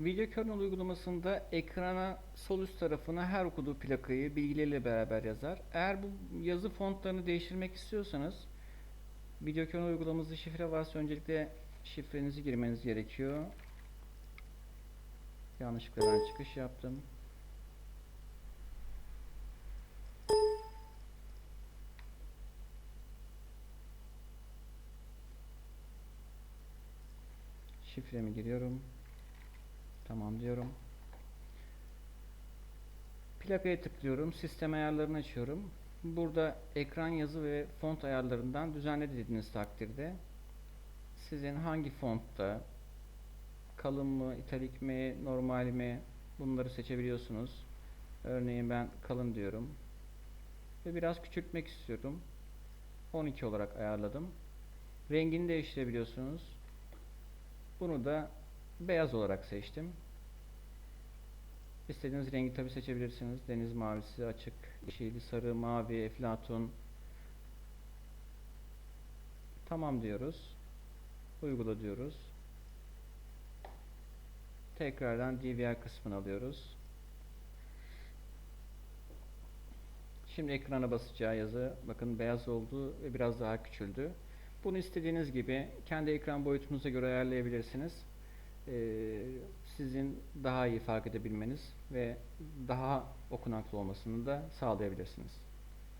Video kernel uygulamasında ekrana sol üst tarafına her okuduğu plakayı bilgileriyle beraber yazar. Eğer bu yazı fontlarını değiştirmek istiyorsanız video kernel uygulamanızda şifre varsa öncelikle şifrenizi girmeniz gerekiyor. Yanlışlıkla ben çıkış yaptım. Şifremi giriyorum. Tamam diyorum. Plakaya tıklıyorum. Sistem ayarlarını açıyorum. Burada ekran yazı ve font ayarlarından düzenle dediğiniz takdirde sizin hangi fontta kalın mı, italik mi, normal mi bunları seçebiliyorsunuz. Örneğin ben kalın diyorum. Ve biraz küçültmek istiyorum. 12 olarak ayarladım. Rengini değiştirebiliyorsunuz. Bunu da beyaz olarak seçtim. İstediğiniz rengi tabi seçebilirsiniz. Deniz mavisi, açık, yeşil, sarı, mavi, eflatun. Tamam diyoruz. Uygula diyoruz. Tekrardan DVR kısmını alıyoruz. Şimdi ekrana basacağı yazı bakın beyaz oldu ve biraz daha küçüldü. Bunu istediğiniz gibi kendi ekran boyutunuza göre ayarlayabilirsiniz. Ee, sizin daha iyi fark edebilmeniz ve daha okunaklı olmasını da sağlayabilirsiniz.